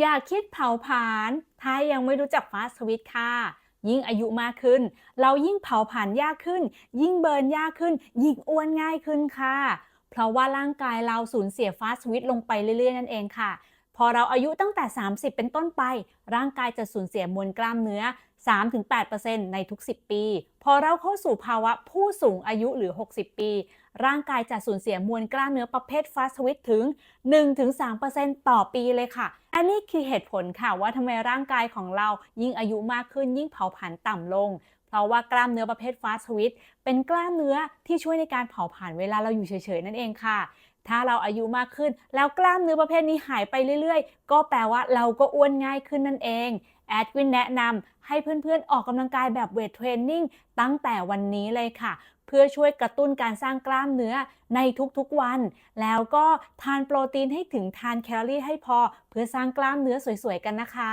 อย่าคิดเผาผลาญถ้ายังไม่รู้จักฟาสต์ทวิตค่ะ ยิ่งอายุมากขึ้น เรายิ่งเผาผลาญยากขึ้น ยิ่งเบิร์นยากขึ้น ยิ่งอ้วนง่ายขึ้นค่ะ เพราะว่าร่างกายเราสูญเสียฟาสต์ทวิตลงไปเรื่อยๆ นั่นเองค่ะ อเราอายุตั้งแต่ 30 เป็นต้นไป ร่างกายจะสูญเสียมวลกล้ามเนื้อ 3-8%ในทุก 10 ปี พอเราเข้าสู่ภาวะผู้สูงอายุหรือ 60 ปี ร่างกายจะสูญเสียมวลกล้ามเนื้อประเภทฟาสต์วิตถึง 1-3%ต่อปีเลยค่ะ อันนี้คือเหตุผลค่ะว่าทำไมร่างกายของเรายิ่งอายุมากขึ้นยิ่งเผาผลาญต่ำลง เพราะว่ากล้ามเนื้อประเภทฟาสต์สวิตเป็นกล้ามเนื้อที่ช่วยในการเผาผลาญเวลาเราอยู่เฉยๆนั่นเองค่ะ ถ้าเราอายุมากขึ้น แล้วกล้ามเนื้อประเภทนี้หายไปเรื่อยๆ ก็แปลว่าเราก็อ้วนง่ายขึ้นนั่นเองแอดวินแนะนำให้เพื่อนๆ ออกกำลังกายแบบเวทเทรนนิ่งตั้งแต่วันนี้เลยค่ะ เพื่อช่วยกระตุ้นการสร้างกล้ามเนื้อในทุกๆวัน แล้วก็ทานโปรตีนให้ถึงทานแคลอรี่ให้พอ เพื่อสร้างกล้ามเนื้อสวยๆกันนะคะ